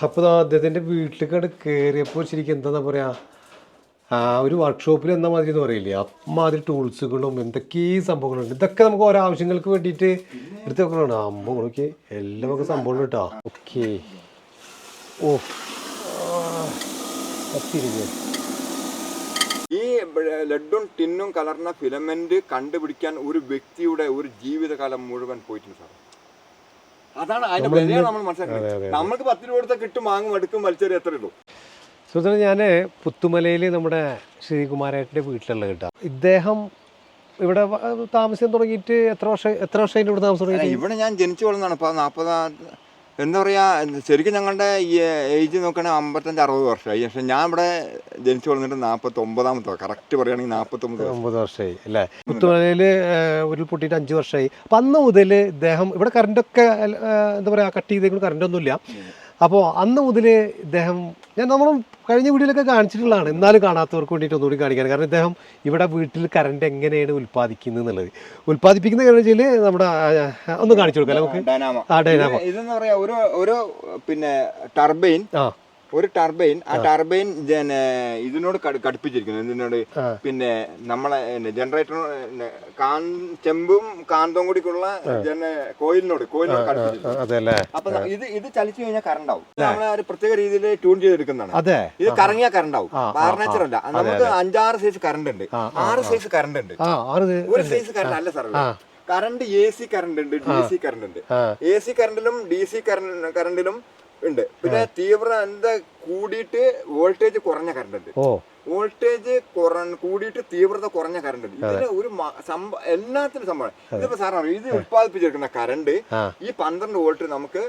അപ്പോൾ അദ്ദേഹത്തിന്റെ വീട്ടിലേക്കട് കയറിയപ്പോൾ ശരിക്കും എന്താണെന്നാ പറയാ ആ ഒരു വർക്ക്ഷോപ്പിൽ എന്താ മാതിരി എന്ന് പറയില്ലേ? അമ്മാതിരി ടൂൾസുകളും എന്തൊക്കെ സംഭവങ്ങളുണ്ട്. ഇതൊക്കെ നമുക്ക് ഓരോ ആവശ്യങ്ങൾക്ക് വേണ്ടിയിട്ട് എടുത്ത് വെക്കണമാണ് അമ്മ നോക്കി എല്ലാം ഒക്കെ സംഭവം കേട്ടോ ഓക്കെ. ഓ. ഈ ലഡും ടിന്നും കലർന്ന ഫിലമെന്റ് കണ്ടുപിടിക്കാൻ ഒരു വ്യക്തിയുടെ ഒരു ജീവിതകാലം മുഴുവൻ പോയിട്ടുണ്ട് സാർ അതാണ് അതിന്റെ വിലയാണ് നമ്മൾ മനസ്സിലാക്കുന്നത്. നമ്മൾക്ക് പത്ത് രൂപ കൊടുത്താൽ കിട്ടും വാങ്ങും എടുക്കും വലിച്ചേരി എത്ര ഉള്ളൂ. സുഹൃത്തുക്കളെ ഞാൻ പുത്തുമലയിൽ നമ്മുടെ ശ്രീകുമാരേട്ടന്റെ വീട്ടിലുള്ള കേട്ടോ. ഇദ്ദേഹം ഇവിടെ താമസം തുടങ്ങിയിട്ട് എത്ര വർഷം എത്ര വർഷമായിട്ട് ഇവിടെ താമസം തുടങ്ങി ഇവിടെ ഞാൻ ജനിച്ചു വളർന്നാണ് ഇപ്പൊ നാൽപ്പത് എന്താ പറയുക ശരിക്കും ഞങ്ങളുടെ ഈ ഏജ് നോക്കുകയാണെങ്കിൽ അമ്പത്തഞ്ച് അറുപത് വർഷമായി. പക്ഷേ ഞാൻ ഇവിടെ ജനിച്ചു വളർന്നിട്ട് നാൽപ്പത്തി ഒമ്പതാമത്തോ കറക്റ്റ് പറയുകയാണെങ്കിൽ നാൽപ്പത്തി ഒമ്പത് ഒമ്പത് വർഷമായി അല്ലേ? പുത്തുമലയിൽ ഉരുൾപൊട്ടിയിട്ട് അഞ്ച് വർഷമായി. അപ്പം അന്ന് മുതൽ ഇദ്ദേഹം ഇവിടെ കറണ്ടൊക്കെ എന്താ പറയുക കട്ട് ചെയ്തേക്കുന്ന കറണ്ടൊന്നുമില്ല അപ്പോൾ അന്ന് മുതൽ ഇദ്ദേഹം ഞാൻ നമ്മൾ കഴിഞ്ഞ വീഡിയോയിലൊക്കെ കാണിച്ചിട്ടുള്ളതാണ്. എന്നാലും കാണാത്തവർക്ക് വേണ്ടിയിട്ട് ഒന്നുകൂടി കാണിക്കാൻ കാരണം ഇദ്ദേഹം ഇവിടെ വീട്ടിൽ കറണ്ട് എങ്ങനെയാണ് ഉൽപ്പാദിക്കുന്നത് എന്നുള്ളത്. ഉൽപ്പാദിപ്പിക്കുന്ന കാരണം വെച്ചാൽ നമ്മുടെ ഒന്ന് കാണിച്ചു കൊടുക്കാം. നമുക്ക് ആ ഡൈനാമോ. ഇത് ഇതെന്ന് പറയാ ഒരു ഒരു പിന്നെ ടർബൈൻ ഒരു ടർബൈൻ ആ ടർബൈൻ ഇതിനോട് ഘടിപ്പിച്ചിരിക്കുന്നു. ഇതിനോട് പിന്നെ നമ്മളെ ജനറേറ്റർ കാൻ ചെമ്പും കാന്തവും കൂടിക്കുള്ള കോയിലിനോട് കോയിലിനോട് ഘടിപ്പിച്ചിരിക്കുന്നു. അപ്പൊ ഇത് ഇത് ചലിച്ചു കഴിഞ്ഞാൽ കറണ്ട് ആവും നമ്മളെ ഒരു പ്രത്യേക രീതിയിൽ ട്യൂൺ ചെയ്തെടുക്കുന്നതാണ്. ഇത് കറങ്ങിയാൽ കറണ്ട് ആവും പാർണേച്ചർ അല്ല. നമുക്ക് അഞ്ചാറ് സൈസ് കറണ്ട് ഉണ്ട്. ആറ് സൈസ് കറണ്ട് ഉണ്ട്. ഒരു സൈസ് കറണ്ട് അല്ല sir current A C current ഉണ്ട് ഡി സി കറണ്ട് ഉണ്ട്. എ സി കറണ്ടിലും ഡി സി കറണ്ടിലും ഉണ്ട്. പിന്നെ തീവ്ര അനന്ത കൂടിയിട്ട് വോൾട്ടേജ് കുറഞ്ഞ കറണ്ട് ഉണ്ട്. വോൾട്ടേജ് കുറ കൂടിയിട്ട് തീവ്രത കുറഞ്ഞ കറണ്ട് ഉണ്ട്. ഇതിന് ഒരു എല്ലാത്തിനും സംഭവം. ഇതിപ്പോ സാറാണ് ഇത് ഉത്പാദിപ്പിച്ചെടുക്കുന്ന കറണ്ട് ഈ പന്ത്രണ്ട് വോൾട്ട് നമുക്ക്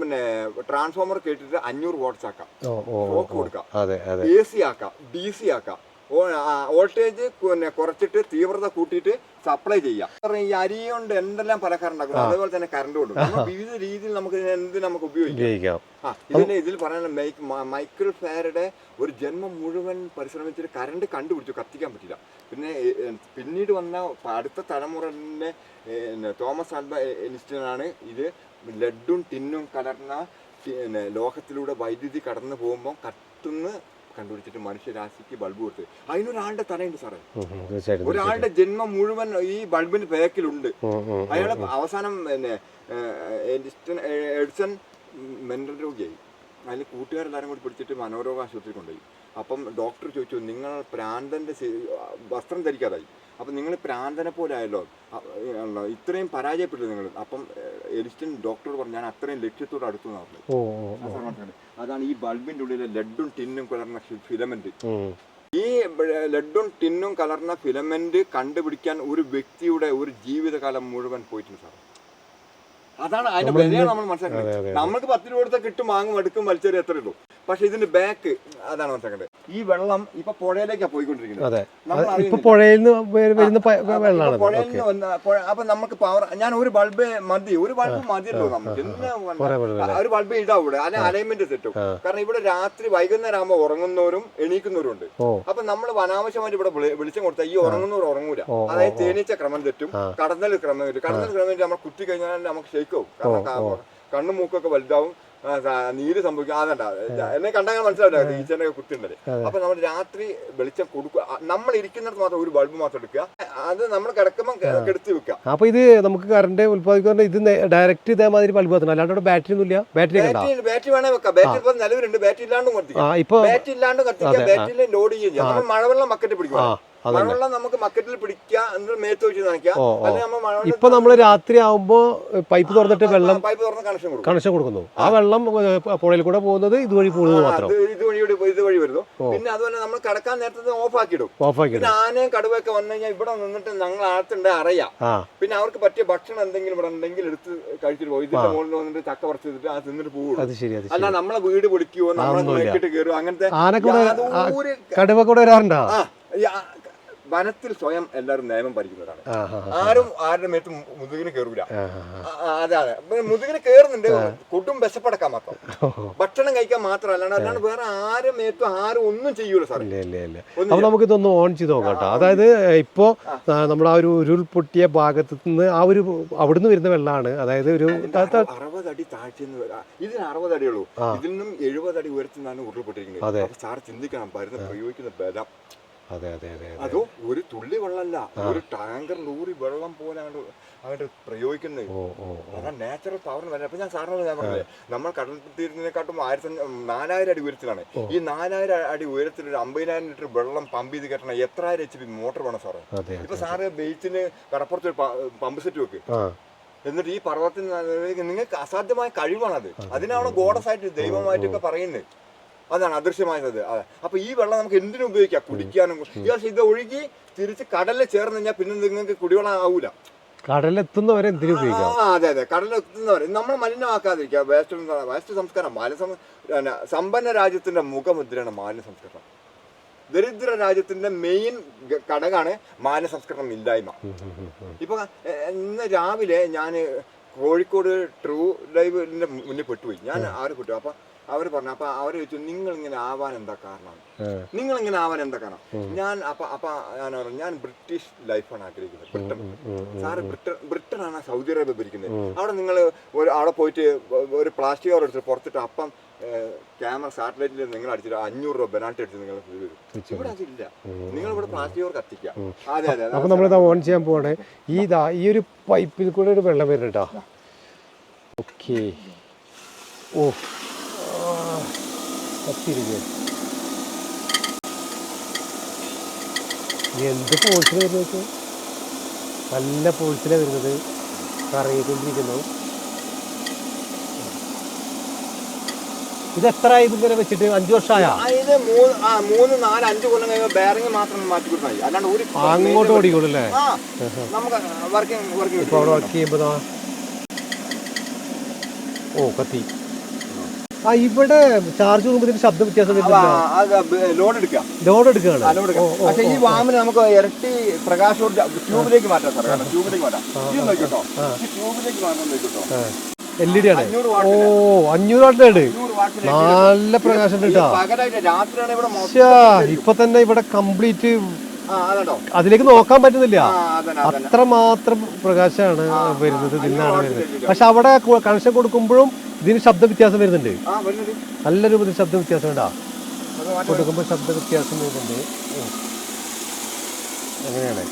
പിന്നെ ട്രാൻസ്ഫോമർ കേട്ടിട്ട് അഞ്ഞൂറ് വോൾട്ട്സ് ആക്കാം. കൊടുക്കാം. എ സി ആക്കാം ഡി സി ആക്കാം. വോൾട്ടേജ് പിന്നെ കുറച്ചിട്ട് തീവ്രത കൂട്ടിയിട്ട് സപ്ലൈ ചെയ്യാം. ഈ അരി കൊണ്ട് എന്തെല്ലാം പല കറണ്ട് ആക്കും അതുപോലെ തന്നെ കറണ്ട് കൊണ്ട് വിവിധ രീതിയിൽ നമുക്ക് എന്ത് നമുക്ക് ഉപയോഗിക്കാം? ഇതിന് ഇതിൽ പറയാനുള്ള മൈക്ക് മൈക്കിൾ ഫാരയുടെ ഒരു ജന്മം മുഴുവൻ പരിശ്രമിച്ചിട്ട് കറണ്ട് കണ്ടുപിടിച്ചു. കത്തിക്കാൻ പറ്റില്ല. പിന്നെ പിന്നീട് വന്ന അടുത്ത തലമുറന്റെ തോമസ് ആൽബ എനിസ്റ്റനാണ് ഇത് ലഡും ടിന്നും കലർന്ന ലോഹത്തിലൂടെ വൈദ്യുതി കടന്നു പോകുമ്പോൾ കത്തുന്ന് കണ്ടുപിടിച്ചിട്ട് മനുഷ്യരാശിക്ക് ബൾബ് കൊടുത്ത്. അതിനൊരാളുടെ തലയുണ്ട് സാറേ. ഒരാളുടെ ജന്മം മുഴുവൻ ഈ ബൾബിന് പേക്കിലുണ്ട്. അയാളെ അവസാനം പിന്നെ എഡിസൺ മെന്റൽ രോഗിയായി. അതിൽ കൂട്ടുകാരെല്ലാരും കൂടി പിടിച്ചിട്ട് മനോരോഗ ആശുപത്രി കൊണ്ടുപോയി. അപ്പം ഡോക്ടർ ചോദിച്ചു നിങ്ങൾ പ്രാന്തന്റെ വസ്ത്രം ധരിക്കാതായി. അപ്പം നിങ്ങൾ പ്രാന്തനെ പോലെ ആയല്ലോ. ഇത്രയും പരാജയപ്പെട്ടു നിങ്ങൾ. അപ്പം എഡിസ്റ്റൻ ഡോക്ടറോട് പറഞ്ഞു ഞാൻ അത്രയും ലക്ഷ്യത്തോട് അടുത്തു എന്നാ അതാണ് ഈ ബൾബിന്റെ ഉള്ളിലെ ലഡും ടിന്നും കലർന്ന ഫിലമെന്റ്. ഈ ലഡും ടിന്നും കലർന്ന ഫിലമെന്റ് കണ്ടുപിടിക്കാൻ ഒരു വ്യക്തിയുടെ ഒരു ജീവിതകാലം മുഴുവൻ പോയിട്ടുണ്ട് സാർ അതാണ് അതിന്റെ വിലയാണ് നമ്മൾ മനസ്സിലാക്കുന്നത് നമ്മൾക്ക് പത്ത് രൂപ കൊടുത്താൽ കിട്ടും വാങ്ങും എടുക്കും വലിച്ചേരി എത്ര ഉള്ളൂ. പക്ഷെ ഇതിന്റെ ബാക്ക് അതാണ് മനസ്സിലാക്കേണ്ടത്. ഈ വെള്ളം ഇപ്പൊ പുഴയിലേക്കാണ് പോയിക്കൊണ്ടിരിക്കുന്നത്. അപ്പൊ വെള്ളമാണ് പുഴയിൽ നിന്ന് വന്ന അപ്പൊ നമുക്ക് പവർ ഞാൻ ഒരു ബൾബ് മതി. ഒരു ബൾബ് മതിയല്ലോ നമുക്ക്. ഒരു ബൾബ് ഇടാം ഇവിടെ അതിന് അലൈൻമെന്റ് തെറ്റും കാരണം ഇവിടെ രാത്രി വൈകുന്നേരം ആകുമ്പോൾ ഉറങ്ങുന്നവരും എണീക്കുന്നവരും ഉണ്ട്. അപ്പൊ നമ്മൾ അനാവശ്യമായിട്ട് ഇവിടെ വിളി- വെളിച്ചം കൊടുത്താൽ ഈ ഉറങ്ങുന്നവർ ഉറങ്ങൂല. അതായത് തേനീച്ച ക്രമം തെറ്റും കടന്നൽ ക്രമം തെറ്റും. കടന്നൽ ക്രമം തെറ്റും നമ്മൾ കുത്തി കഴിഞ്ഞാൽ നമുക്ക് കാരണം കണ്ണും മൂക്കൊക്കെ വലുതാവും. നീര് സംഭവിക്കും. അതണ്ട എന്നെ കണ്ടാൽ മനസ്സിലാവില്ല. ടീച്ചറിനെ കുത്തിണ്ടത് അപ്പൊ നമ്മൾ രാത്രി വെളിച്ചം കൊടുക്കുക. നമ്മൾ ഇരിക്കുന്നിടത്ത് മാത്രം ഒരു ബൾബ് മാത്രം എടുക്കുക. അത് നമ്മൾ കിടക്കുമ്പോൾ കെടുത്തി വെക്കുക. അപ്പൊ ഇത് നമുക്ക് കറണ്ട് ഉത്പാദിക്കുന്ന ഇത് ഡയറക്റ്റ് ഇതേമാതിരി ബൾബ് വെക്കണം അല്ലാണ്ട് ബാറ്ററി ഒന്നും ഇല്ല ബാറ്ററി ബാറ്ററി വേണേ വെക്കാം. ബാറ്ററി ഇപ്പൊ നിലവിലുണ്ട്. ബാറ്ററി ഇല്ലാണ്ടും കത്തിക്കാം. ബാറ്ററി ഇല്ലാണ്ടും കത്തിക്കാം. ബാറ്ററിയിൽ ലോഡ് ചെയ്യാം മഴവെള്ളം ബക്കറ്റ് ആ. അതന്നെ മഴവെള്ളം നമുക്ക് മക്കറ്റിൽ എന്നിട്ട് മേത്ത് വെച്ച് മഴവെള്ളം ഇപ്പൊ നമ്മൾ രാത്രി ആവുമ്പോ പൈപ്പ് തുറന്നിട്ട് വെള്ളം പൈപ്പ് തുറന്ന് കണക്ഷൻ കൊടുക്കും. കണക്ഷൻ കൊടുക്കുന്നു. ആ. വെള്ളം പുഴയിൽ കൂടെ പോകുന്നത് ഇതുവഴി പോകുന്നത് മാത്രം. ഇതുവഴി ഇതുവഴി വരുന്നു. പിന്നെ അതുപോലെ നമ്മൾ കടക്കാൻ നേരത്തെ ഓഫ് ആക്കിയിടും ഓഫ് പിന്നെ ആനയും കടുവയൊക്കെ വന്നു കഴിഞ്ഞാൽ ഇവിടെ നിന്നിട്ട് ഞങ്ങൾ ആഴത്തുണ്ട് അറിയാം. പിന്നെ അവർക്ക് പറ്റിയ ഭക്ഷണം എന്തെങ്കിലും ഇവിടെ ഉണ്ടെങ്കിൽ എടുത്ത് കഴിച്ചിട്ട് പോകും ഇതിന്റെ മുകളിൽ വന്നിട്ട് ചക്ക പറിച്ചിട്ട് ആ തിന്നിട്ട് പോകും അല്ല നമ്മളെ വീട് പൊളിക്കുവോ നമ്മളെ കയറുമോ അങ്ങനത്തെ ആനൊക്കെ കൂടെ കടുവ കൂടെ വരാറുണ്ടോ? വനത്തിൽ സ്വയം എല്ലാവരും നിയമം ആ ആരും ആരുടെ മേത്ത് മുതുകിന് കയറൂല അതെ അതെ. മുതുകിന് കയറുന്നുണ്ട് കൊടും വിശപ്പടക്കാൻ മാത്രം. ഭക്ഷണം കഴിക്കാൻ മാത്രം അല്ലാണ്ട് അല്ലാണ്ട് വേറെ ആരും മേത്തും ആരും ഒന്നും ചെയ്യൂല സാർ അപ്പൊ നമുക്ക് ഇതൊന്ന് ഓൺ ചെയ്ത് നോക്കാം കേട്ടോ. അതായത് ഇപ്പോ നമ്മൾ ആ ഒരു ഉരുൾപൊട്ടിയ ഭാഗത്ത് നിന്ന് ആ ഒരു അവിടുന്ന് വരുന്ന വെള്ളമാണ് അതായത് ഒരു അറുപത് അടി താഴ്ചയെന്ന് ഇതിന് അറുപത് അടിയുള്ളൂ ഇതിൽ നിന്നും എഴുപത് അടി ഉയരത്തിൽ നിന്നാണ് ഉരുൾപൊട്ടിരിക്കുന്നത് സാർ ചിന്തിക്കണം പ്രയോഗിക്കുന്ന ബലം അതെ അതെ അതെ അതെ. ഒരു തുള്ളി വെള്ളമല്ല ഒരു ടാങ്കർ ലോറി വെള്ളം പോലെ അങ്ങോട്ട് അങ്ങോട്ട് പ്രയോഗിക്കുന്നത്. അതാ നാച്ചുറൽ പവറിന് വരെ അപ്പൊ ഞാൻ സാറിനോട് ഞാൻ പറഞ്ഞത് നമ്മൾ കടൽ തീരുന്നതിനെക്കാട്ടും ആയിരത്തി നാലായിരം അടി ഉയരത്തിലാണ്. ഈ നാലായിരം അടി ഉയരത്തിൽ ഒരു അമ്പതിനായിരം ലിറ്റർ വെള്ളം പമ്പ് ചെയ്ത് കെട്ടണം എത്രായിരം എച്ച് പി മോട്ടർ വേണം സാറേ. ഇപ്പൊ സാറ് ബെയ്റ്റിന് കടപ്പുറത്ത് പമ്പ് സെറ്റ് വെക്ക്. എന്നിട്ട് ഈ പർവത്തിന് നിങ്ങൾക്ക് അസാധ്യമായ കഴിവാണത്. അതിനാണ് ഗോഡസ് ആയിട്ട് ദൈവമായിട്ടൊക്കെ പറയുന്നത്. അതാണ് അദൃശ്യമായത് അതെ. അപ്പൊ ഈ വെള്ളം നമുക്ക് എന്തിനും ഉപയോഗിക്കാം? കുടിക്കാനും ഈ പക്ഷേ ഇത് ഒഴുകി തിരിച്ച് കടലിൽ ചേർന്ന് കഴിഞ്ഞാൽ പിന്നെ നിങ്ങൾക്ക് കുടിവെള്ളം ആവൂല. കടലെത്തുന്നവരെ എന്തിനു ഉപയോഗിക്കാം? അതെ അതെ. കടലെത്തുന്നവരെ. നമ്മൾ മലിനമാക്കാതിരിക്കുക. വേസ്റ്റ് വേസ്റ്റ് സംസ്കാരം മാലിന്യ സമ്പന്ന രാജ്യത്തിന്റെ മുഖമുദ്രയാണ് മാലിന്യ സംസ്കരണം ദരിദ്ര രാജ്യത്തിന്റെ മെയിൻ ഘടകമാണ് മാലിന്യ സംസ്കരണം ഇല്ലായ്മ. ഇപ്പൊ ഇന്ന് രാവിലെ ഞാൻ കോഴിക്കോട് ട്രൂ ഡ്രൈവിന്റെ മുന്നിൽ പെട്ടുപോയി. ഞാൻ ആര് പെട്ടു? അപ്പൊ അവർ പറഞ്ഞു അപ്പൊ അവർ ചോദിച്ചു നിങ്ങൾ ഇങ്ങനെ ആവാൻ എന്താ കാരണം? നിങ്ങൾ ഇങ്ങനെ ആവാൻ എന്താ കാരണം? ഞാൻ അപ്പൊ അപ്പൊ ഞാൻ പറഞ്ഞു ഞാൻ ബ്രിട്ടീഷ് ലൈഫാണ് ആഗ്രഹിക്കുന്നത് ബ്രിട്ടൻ. സാറ് ബ്രിട്ടൻ ബ്രിട്ടനാണ് സൗദി അറേബ്യ ഭരിക്കുന്നത്. അവിടെ നിങ്ങൾ ഒരു അവിടെ പോയിട്ട് ഒരു പ്ലാസ്റ്റിക് കവർ എടുത്തിട്ട് പുറത്തിട്ട് അപ്പം ക്യാമറ സാറ്റലൈറ്റിൽ നിങ്ങൾ അടിച്ചിട്ട് അഞ്ഞൂറ് രൂപ ബെനാൾട്ടി അടിച്ച് നിങ്ങൾ ഇവിടെ അതില്ല. നിങ്ങൾ ഇവിടെ പ്ലാസ്റ്റിക് കവർ കത്തിക്കുക. അതെ അതെ അപ്പൊ നമ്മൾ ഓൺ ചെയ്യാൻ പോവാണ്. ഈ ഇതാ ഈ ഒരു പൈപ്പിൽ കൂടെ ഒരു വെള്ളം വരുന്നുണ്ടോ ഓക്കെ. ഓ. കത്തിരിക്കുക എന്ത് ഫോഴ്സിലാണ് വരുന്നത് നോക്കിയേ? നല്ല ഫോഴ്സിലാണ് വരുന്നത്. കറങ്ങിക്കൊണ്ടിരിക്കുന്നു. ഇത് എത്ര ഇതിങ്ങനെ വെച്ചിട്ട്? അഞ്ചു വർഷമായ ഇത് മൂന്ന് നാല് അഞ്ച് കൊല്ലം കഴിയുമ്പോൾ ബെയറിംഗ് മാത്രം മാറ്റി കൊടുത്താൽ അല്ലാണ്ട് ഒരു അങ്ങോട്ട് ഓടിക്കോളൂ അല്ലേ? നമുക്ക് വർക്കിംഗ് വർക്കിംഗ് ഇപ്പൊ അവിടെ വർക്ക് ചെയ്യുമ്പോ ദാ. ഓ കത്തി. ആ ഇവിടെ ചാർജ് ഇതിന് ശബ്ദ വ്യത്യാസം ലോഡ് എടുക്കാം ലോഡ് എടുക്കുകയാണ്. പക്ഷേ ഈ വാമിന് നമുക്ക് ഇരട്ടി പ്രകാശം ട്യൂബിലേക്ക് മാറ്റാം സാർ ട്യൂബിലേക്ക് മാറ്റാം. നോക്കിട്ടോ ട്യൂബിലേക്ക് മാറ്റാൻ നോക്കിട്ടോ എൽ ഇ ഡി ആണ്. അഞ്ഞൂറ് ഓ അഞ്ഞൂറ് ഉണ്ട്. അഞ്ഞൂറ് നല്ല പ്രകാശം കേട്ടോ. ഇപ്പൊ തന്നെ ഇവിടെ കംപ്ലീറ്റ് അതിലേക്ക് നോക്കാൻ പറ്റുന്നില്ല. അത്ര മാത്രം പ്രകാശമാണ് വരുന്നത് നിന്നാണ്. വരുന്നത്. പക്ഷെ അവിടെ കണക്ഷൻ കൊടുക്കുമ്പോഴും ഇതിന് ശബ്ദ വ്യത്യാസം വരുന്നുണ്ട്. നല്ല രൂപത്തിൽ ശബ്ദ വ്യത്യാസം ഉണ്ടാ? കൊടുക്കുമ്പോൾ ശബ്ദ വ്യത്യാസം വരുന്നുണ്ട്. അങ്ങനെയാണ്.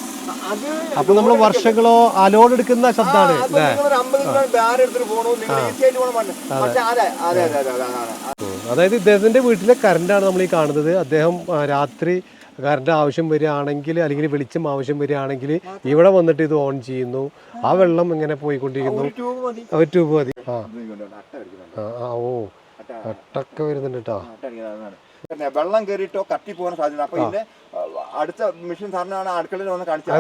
അപ്പൊ നമ്മൾ വർഷങ്ങളോ അലോഡ് എടുക്കുന്ന ശബ്ദമാണ് അതായത് ഇദ്ദേഹത്തിന്റെ വീട്ടിലെ കറണ്ടാണ് നമ്മൾ ഈ കാണുന്നത്. അദ്ദേഹം രാത്രി കറണ്ട് ആവശ്യം വരികയാണെങ്കിൽ അല്ലെങ്കിൽ വെളിച്ചം ആവശ്യം വരികയാണെങ്കിൽ ഇവിടെ വന്നിട്ട് ഇത് ഓൺ ചെയ്യുന്നു. ആ വെള്ളം ഇങ്ങനെ പോയിക്കൊണ്ടിരിക്കുന്നു. ഒരു ട്യൂബ് മതി. ആ ഓ. അട്ട അട്ടൊക്കെ വരുന്നുണ്ട് കേട്ടോ പിന്നെ വെള്ളം കയറിയിട്ടോ കത്തി പോകാൻ സാധ്യത അപ്പൊ ഇതിന്റെ അടുത്ത മിഷൻ സാറിനാണ് അടുക്കളയിൽ വന്ന് കാണിച്ചത്?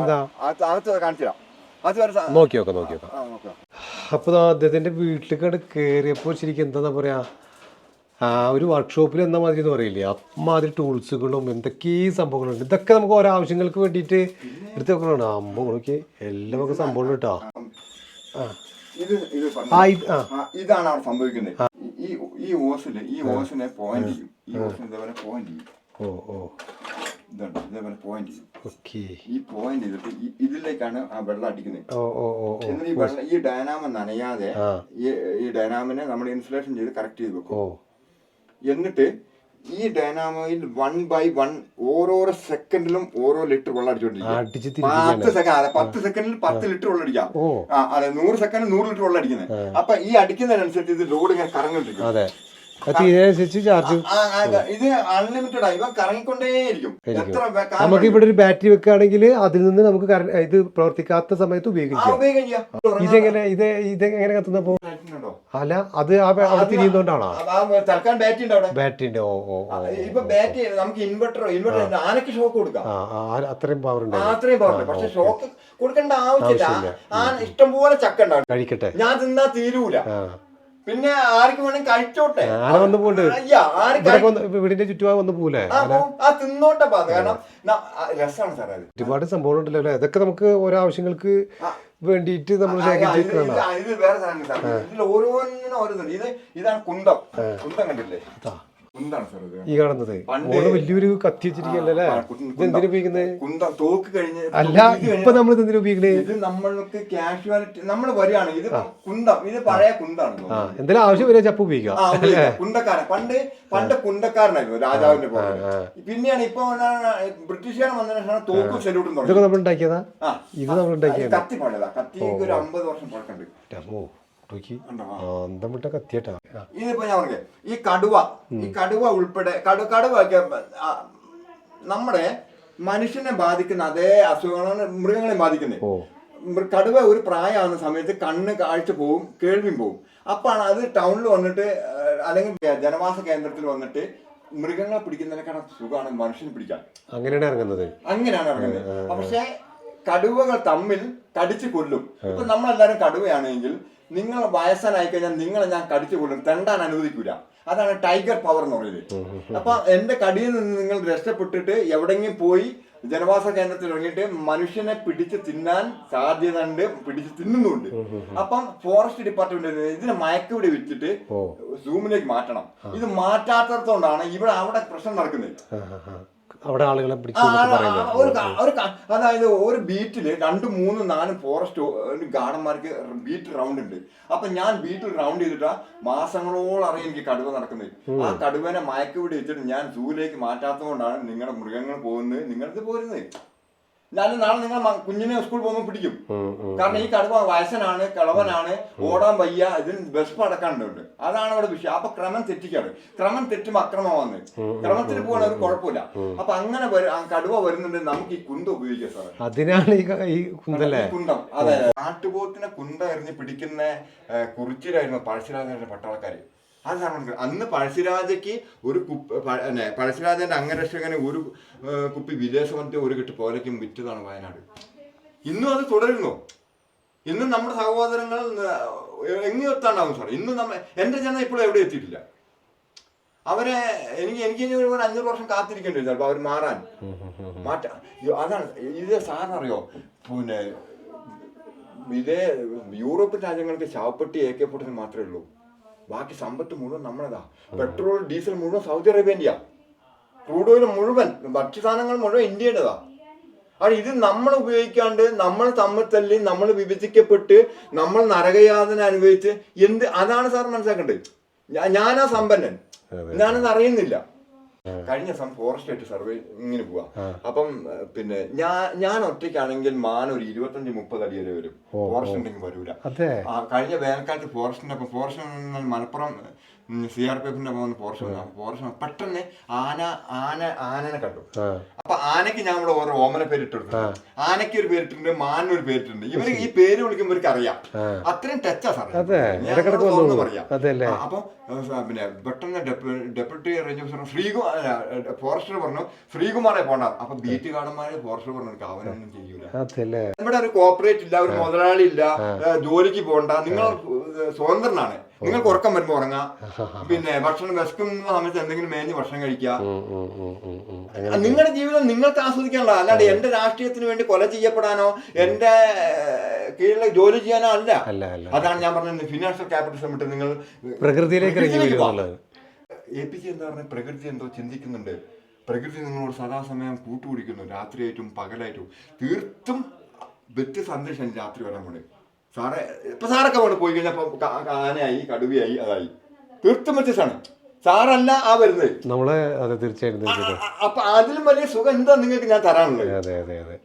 അകത്ത് കാണിച്ചു അത് വരെ സാ- നോക്കി നോക്കാം നോക്കി നോക്കാം. അപ്പോൾ ദാ അദ്ദേഹത്തിന്റെ വീട്ടിലേക്കാണ് കയറിയപ്പോൾ ശരിക്കും എന്താ പറയാ ആ ഒരു വർക്ക്ഷോപ്പിൽ എന്താ മാതിരി എന്ന് പറയില്ലേ അമ്മാതിരി ടൂൾസുകളും എന്തൊക്കെ സംഭവങ്ങളുണ്ട്. ഇതൊക്കെ നമുക്ക് ഓരോ ആവശ്യങ്ങൾക്ക് വേണ്ടിയിട്ട് എടുത്ത് വെക്കണതാണ് അമ്മ നോക്കി എല്ലാം ഒക്കെ സംഭവം കേട്ടോ ആ. ഇതാണ് അവിടെ സംഭവിക്കുന്നത്. ഈ ഈ ഓസിൽ ഈ ഓസിനെ പോയിന്റ് ചെയ്യും. ഈ ഇതേപോലെ പോയിന്റ് ചെയ്യും. ഓ ഓ ഇതുണ്ട്? ഇതേപോലെ പോയിന്റ് ചെയ്യും. ഓക്കെ. ഈ പോയിന്റ് ചെയ്തിട്ട് ഇതിലേക്കാണ് ആ വെള്ളം അടിക്കുന്നത്. ഓ ഓ ഓ ഓ. എന്നിട്ട് ഈ വെള്ളം ഈ ഡയനാമ നനയാതെ ഈ ഈ നമ്മൾ ഇൻസുലേഷൻ ചെയ്ത് കറക്റ്റ് ചെയ്ത് വെക്കും. ഓ. എന്നിട്ട് ഈ ഡയനാമോയിൽ വൺ ബൈ വൺ ഓരോരോ സെക്കൻഡിലും ഓരോ ലിറ്റർ വെള്ളം അടിച്ചോണ്ടിരിക്കും. പത്ത് സെക്കൻഡ് പത്ത് സെക്കൻഡിൽ പത്ത് ലിറ്റർ വെള്ളം അടിക്കാം. അതെ നൂറ് സെക്കൻഡ് നൂറ് ലിറ്റർ വെള്ളം അടിക്കുന്നത്. അപ്പൊ ഈ അടിക്കുന്നതിനനുസരിച്ച് ഇത് ലോഡ് ഇങ്ങനെ കറങ്ങിട്ടിരിക്കും അത് ചാർജ് ഇത് അൺലിമിറ്റഡ് ഇവ കറങ്ങിക്കൊണ്ടേയിരിക്കും. നമുക്ക് ഇവിടെ ഒരു ബാറ്ററി വെക്കുകയാണെങ്കിൽ അതിൽ നിന്ന് നമുക്ക് ഇത് പ്രവർത്തിക്കാത്ത സമയത്ത് ഉപയോഗിക്കാം. ഇതെങ്ങനെ ഇത് ഇത് എങ്ങനെ കത്തുന്നപ്പോ അല്ല അത് അവിടെ തിരിയുന്നോണ്ടാണോ? തൽക്കാലം ബാറ്ററി ഉണ്ട് അവിടെ? ബാറ്ററിന്റെ ഓ ഓ ഓ ഇപ്പൊ ബാറ്ററി നമുക്ക് ഇൻവെർട്ടറോ ഇൻവെർട്ടർ ആനക്ക് ഷോക്ക് കൊടുക്കാം. അത്രയും പവർ ഉണ്ട്. അത്രയും പവർ പക്ഷെ ഷോക്ക് കൊടുക്കേണ്ട ആവശ്യമില്ല. ആ ഇഷ്ടം പോലെ ചക്ക ഉണ്ടാവും. കഴിക്കട്ടെ. ഞാൻ തിന്നാ തീരൂല. പിന്നെ ആർക്ക് വേണമെങ്കിൽ കഴിച്ചോട്ടെ. ആന വന്ന് പോണ്ട്? വീടിന്റെ ചുറ്റുപാട് വന്ന് പോലേ ആ തിന്നോട്ടെ കാരണം രസമാണ് സാറേ അത്. ഒരുപാട് സംഭവം ഉണ്ടല്ലോ അല്ലേ? ഇതൊക്കെ നമുക്ക് ഓരോ ആവശ്യങ്ങൾക്ക് വേണ്ടിയിട്ട് നമ്മൾ ഇത് വേറെ സാധനം ഇതിൽ ഓരോന്നിനും ഓരോന്നുണ്ട് ഇത് ഇതാണ് കുന്തം. കുന്തം കണ്ടില്ലേ? ഈ കാണുന്നത്. പണ്ട് വലിയൊരു കത്തി വെച്ചിരിക്കല്ലേ ഇത് എന്തിനു ഉപയോഗിക്കുന്നത് അല്ല ഇപ്പൊ നമ്മൾ ഇത് എന്തിനു ഇത് നമ്മൾക്ക് കാഷ്വാലിറ്റി നമ്മൾ വരികയാണ്. ഇത് കുന്തം ഇത് പഴയ കുന്താണ്. ആ എന്തെങ്കിലും ആവശ്യം വരെ ചപ്പ് ഉപയോഗിക്കാം കുന്തക്കാരൻ. പണ്ട് പണ്ട് കുന്തക്കാരനായിരുന്നു രാജാവിന്റെ പോലെ പിന്നെയാണ് ഇപ്പൊ ബ്രിട്ടീഷുകാരൻ ബ്രിട്ടീഷുകാർ വന്നതിന് ശേഷം തോക്കും സല്യൂട്ടും ഇതൊക്കെ നമ്മൾ ഉണ്ടാക്കിയതാ? ഇത് നമ്മൾ ഉണ്ടാക്കിയത്? കത്തി പഴയതാ. കത്തിക്ക് ഒരു അമ്പത് വർഷം പഴക്കമുണ്ട്. അന്തം വിട്ട കത്തിയട്ടാ? ഇതിപ്പോ ഞാൻ പറഞ്ഞേ ഈ കടുവ ഈ കടുവ ഉൾപ്പെടെ കടു കടുവ ഒക്കെ നമ്മുടെ മനുഷ്യനെ ബാധിക്കുന്ന അതേ അസുഖങ്ങളാണ് മൃഗങ്ങളെ ബാധിക്കുന്നത് കടുവ ഒരു പ്രായമാകുന്ന സമയത്ത് കണ്ണ് കാഴ്ച പോവും കേൾവിയും പോവും. അപ്പാണ് അത് ടൗണിൽ വന്നിട്ട് അല്ലെങ്കിൽ ജനവാസ കേന്ദ്രത്തിൽ വന്നിട്ട് മൃഗങ്ങളെ പിടിക്കുന്നതിനേക്കാളും സുഖമാണ് മനുഷ്യനെ പിടിക്കാൻ. അങ്ങനെയാണ് ഇറങ്ങുന്നത്. അങ്ങനെയാണ് ഇറങ്ങുന്നത്. പക്ഷേ കടുവകൾ തമ്മിൽ കടിച്ചു കൊല്ലും. ഇപ്പൊ നമ്മളെല്ലാരും കടുവയാണെങ്കിൽ നിങ്ങൾ വയസ്സനായി കഴിഞ്ഞാൽ നിങ്ങളെ ഞാൻ കടിച്ചു കൊല്ലും. തെണ്ടാൻ അനുവദിക്കൂല. അതാണ് ടൈഗർ പവർ എന്ന് പറയുന്നത്. അപ്പൊ എന്റെ കടിയിൽ നിന്ന് നിങ്ങൾ രക്ഷപ്പെട്ടിട്ട് എവിടെങ്കിലും പോയി ജനവാസ കേന്ദ്രത്തിൽ ഇറങ്ങിയിട്ട് മനുഷ്യനെ പിടിച്ച് തിന്നാൻ സാധ്യത ഉണ്ട് പിടിച്ച് തിന്നുന്നുണ്ട്. അപ്പം ഫോറസ്റ്റ് ഡിപ്പാർട്ട്മെന്റ് ഇതിനെ മയക്കിവിടെ വെച്ചിട്ട് സൂമിലേക്ക് മാറ്റണം. ഇത് മാറ്റാത്തടത്തോണ്ടാണ് ഇവിടെ അവിടെ പ്രശ്നം നടക്കുന്നത്. അവിടെ ആളുകളെ പിടിച്ചു അതായത് ഒരു ബീറ്റിൽ രണ്ടും മൂന്നും നാലും ഫോറസ്റ്റ് ഗാർഡന്മാർക്ക് ബീറ്റ് റൗണ്ട് ഉണ്ട്. അപ്പൊ ഞാൻ ബീറ്റിൽ റൗണ്ട് ചെയ്തിട്ടാ മാസങ്ങളോളം അറിയാം എനിക്ക് കടുവ നടക്കുന്നത്. ആ കടുവനെ മയക്കുപിടി വെച്ചിട്ട് ഞാൻ സൂയിലേക്ക് മാറ്റാത്തത് കൊണ്ടാണ് നിങ്ങളുടെ മൃഗങ്ങൾ പോകുന്നത് നിങ്ങളിത് പോരുന്നത്. ഞാൻ നാളെ നിങ്ങൾ കുഞ്ഞിനെ സ്കൂളിൽ പോകുമ്പോൾ പിടിക്കും. കാരണം ഈ കടുവ വയസ്സനാണ് കിളവനാണ് ഓടാൻ വയ്യ ഇതിന് ബസ് അടക്കാനുണ്ട്. അതാണ് അവിടെ വിഷയം. അപ്പൊ ക്രമം തെറ്റിക്കാണ്. ക്രമം തെറ്റുമ്പോ അക്രമമാണ് ക്രമത്തിൽ പോകണ ഒരു കുഴപ്പമില്ല. അപ്പൊ അങ്ങനെ കടുവ വരുന്നുണ്ട്. നമുക്ക് ഈ കുന്ത ഉപയോഗിക്കാം സാറേ. അതിനാണ് ഈ കുന്തം. അതെ. നാട്ടുപോത്തിനെ കുന്ത എറിഞ്ഞ് പിടിക്കുന്ന കുറിച്ചിലായിരുന്നു പഴശ്ശിരാജന്റെ പട്ടാളക്കാര്. മനസ്സിലായത്. അന്ന് പഴശ്ശിരാജയ്ക്ക് ഒരു കുപ്പി പഴശ്ശിരാജന്റെ അംഗരക്ഷകന് ഒരു കുപ്പി വിദേശമത്തെ ഒരു കെട്ട്. പോലയ്ക്കും വിറ്റതാണ് വയനാട്. ഇന്നും അത് തുടരുന്നു. ഇന്നും നമ്മുടെ സഹോദരങ്ങൾ എങ്ങനെ എത്താണ്ടാവും സാർ ഇന്നും നമ്മ എന്റെ ജനം ഇപ്പോഴും എവിടെ എത്തിയിട്ടില്ല. അവരെ എനിക്ക് എനിക്ക് ഒരു അഞ്ഞൂറ് വർഷം കാത്തിരിക്കേണ്ടി വരും. ചിലപ്പോൾ അവർ മാറാൻ. മാറ്റാ അതാണ് ഇത് സാറിനറിയോ? പിന്നെ ഇതേ യൂറോപ്യൻ രാജ്യങ്ങൾക്ക് ശവപ്പെട്ടി എ കെ പൊട്ടിന് മാത്രമേ ഉള്ളൂ. ബാക്കി സമ്പത്ത് മുഴുവൻ നമ്മളതാ. പെട്രോൾ ഡീസൽ മുഴുവൻ സൗദി അറേബ്യന്റെയാ. ക്രൂഡ് ഓയിൽ മുഴുവൻ ഭക്ഷ്യസാധനങ്ങൾ മുഴുവൻ ഇന്ത്യയുടേതാ. അത് ഇത് നമ്മൾ ഉപയോഗിക്കാണ്ട് നമ്മൾ തമ്മിൽ തല്ലി നമ്മൾ വിഭജിക്കപ്പെട്ട് നമ്മൾ നരകയാതന അനുഭവിച്ച് എന്ത് അതാണ് സാർ മനസ്സിലാക്കേണ്ടത്. ഞാനാ സമ്പന്നൻ. ഞാനത് അറിയുന്നില്ല. കഴിഞ്ഞ ദിവസം ഫോറസ്റ്റ് ആയിട്ട് സർവേ ഇങ്ങനെ പോവാ. അപ്പം പിന്നെ ഞാൻ ഞാൻ ഒറ്റയ്ക്കാണെങ്കിൽ മാൻ ഒരു ഇരുപത്തഞ്ച് മുപ്പത് അടി വരെ വരും. ഫോറസ്റ്റ് ഉണ്ടെങ്കിൽ വരൂല. കഴിഞ്ഞ വേനൽക്കാലത്ത് ഫോറസ്റ്റിന്റെ അപ്പം forest Malappuram C R P എഫിന്റെ പോകുന്ന പോർഷൻ ഫോറസ്റ്റ് പെട്ടെന്ന് ആന ആന ആനനെ കണ്ടു. അപ്പൊ ആനയ്ക്ക് ഞാൻ ഇവിടെ ഓരോ ഓമന പേരിട്ടുണ്ട് ആനയ്ക്ക് ഒരു പേരിട്ടുണ്ട് മാനിന് ഒരു പേരിട്ടുണ്ട് ഇവർ ഈ പേര് വിളിക്കുമ്പോൾ ഇവർക്ക് അറിയാം. അത്രയും ടച്ചാ പോകും. അതെല്ലേ? അപ്പൊ പിന്നെ പെട്ടെന്ന് deputy range officer Sreekumar forester പറഞ്ഞു ശ്രീകുമാറെ പോണ്ട. അപ്പൊ ബീറ്റ് ഗാർഡന്മാരെ ഫോറസ്റ്റർ പറഞ്ഞു "എനിക്ക് അവനൊന്നും ചെയ്യൂല. ഇവിടെ ഒരു കോപ്പറേറ്റ് ഇല്ല ഒരു മുതലാളി ഇല്ല ജോലിക്ക് പോണ്ട. നിങ്ങൾ സ്വതന്ത്രനാണ്. നിങ്ങൾക്ക് ഉറക്കം വരുമ്പോ ഉറങ്ങാം. പിന്നെ ഭക്ഷണം വിശക്കുന്ന സമയത്ത് എന്തെങ്കിലും മേഞ്ഞ് ഭക്ഷണം കഴിക്കുക. നിങ്ങളുടെ ജീവിതം നിങ്ങൾക്ക് ആസ്വദിക്കാനുള്ള അല്ലാണ്ട് എന്റെ രാഷ്ട്രീയത്തിന് വേണ്ടി കൊല ചെയ്യപ്പെടാനോ എന്റെ കീഴിൽ കീഴിലെ ജോലി ചെയ്യാനോ അല്ല. അതാണ് ഞാൻ പറഞ്ഞത് ഫിനാൻഷ്യൽ ക്യാപിറ്റലിസം വിട്ട് നിങ്ങൾ പ്രകൃതിയിലേക്ക്. എ പി ജി എന്താ പറഞ്ഞ പ്രകൃതി എന്തോ ചിന്തിക്കുന്നുണ്ട്. പ്രകൃതി നിങ്ങളോട് സദാസമയം കൂട്ടുപിടിക്കുന്നു. രാത്രിയായിട്ടും പകലായിട്ടും. തീർത്തും വ്യത്യസ്ത സന്ദേശം രാത്രി വരാൻ വേണ്ടി സാറേ ഇപ്പൊ സാറൊക്കെ വേണം പോയി കഴിഞ്ഞപ്പോൾ ആനയായി കടുവയായി അതായി. തീർത്തും വ്യത്യസ്തമാണ്. സാറല്ല ആ വരുന്നത്. നമ്മളെ അതെ തീർച്ചയായിട്ടും അപ്പൊ അതിലും വലിയ സുഖം എന്താ നിങ്ങൾക്ക് ഞാൻ തരാനുള്ളത്? അതെ അതെ അതെ.